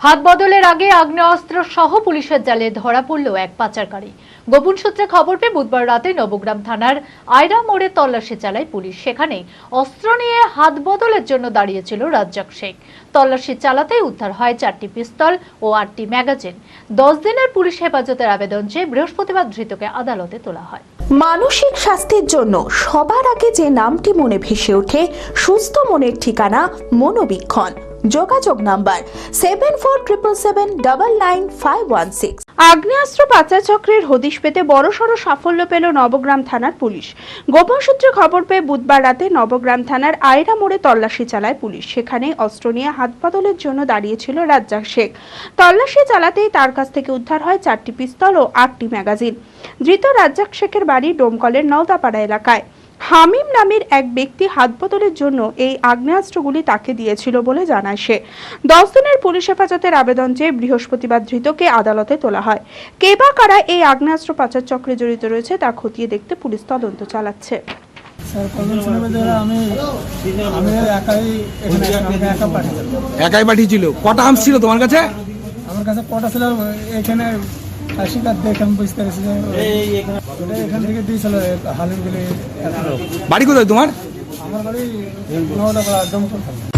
হাত বদলের আগে আগ্নেয়াস্ত্র সহ পুলিশের জালে ধরা পড়ল এক পাচারকারী। গোপন সূত্রে খবর পেয়ে বুধবার রাতে নবগ্রাম থানার আয়রা মোড়ে তল্লাশি চালায় পুলিশ। সেখানে অস্ত্র নিয়ে হাত বদলের জন্য দাঁড়িয়েছিল রাজ্জাক শেখ। তল্লাশি চালাতেই উদ্ধার হয় চারটি পিস্তল ও আটটি ম্যাগাজিন। দশ দিনের পুলিশ হেফাজতের আবেদন চেয়ে বৃহস্পতিবার ধৃতকে আদালতে তোলা হয়। মানসিক স্বাস্থ্যের জন্য সবার আগে যে নামটি মনে ভেসে ওঠে, সুস্থ মনের ঠিকানা মনোবীক্ষণ। যোগাযোগ number seven four triple seven double nine five one six. আগ্নেয়াস্ত্র পাচার চক্রের হদিশ পেতে বড়সড় সাফল্য পেল নবগ্রাম থানার পুলিশ। গোপন সূত্রে খবর পেয়ে বুধবার রাতে নবগ্রাম থানার আয়রা মোড়ে তল্লাশি চালায় পুলিশ। সেখানে অস্ত্র নিয়ে হাত বদলের জন্য দাঁড়িয়েছিল রাজ্জাক শেখ। তল্লাশি চালাতেই তার কাছ থেকে উদ্ধার হয় চারটি পিস্তল ও আটটি ম্যাগাজিন। ধৃত রাজ্জাক শেখের বাড়ি ডোমকলের নওদাপাড়া এলাকায়। হামিম নামের এক ব্যক্তি হাত বদলের জন্য এই আগ্নেয়াস্ত্রগুলি তাকে দিয়েছিল বলে জানায় সে। দশ দিনের পুলিশ হেফাজতের আবেদন চেয়ে বৃহস্পতিবার ধৃতকে আদালতে তোলা হয়। কে বা কারা এই আগ্নেয়াস্ত্র পাচার চক্রে জড়িত রয়েছে তা খতিয়ে দেখতে পুলিশ তদন্ত চালাচ্ছে। আমি আমি একাই পাঠিয়েছিল? কটা আর্মস ছিল তোমার কাছে? আমার কাছে কটা ছিল? এখানে শিকার দেখে আমি বুঝতে পেরেছি এখান থেকে দিয়েছিল হালিমগুলি বাড়ি কোথায় তোমার? আমার বাড়ি নওদাপাড়া থানা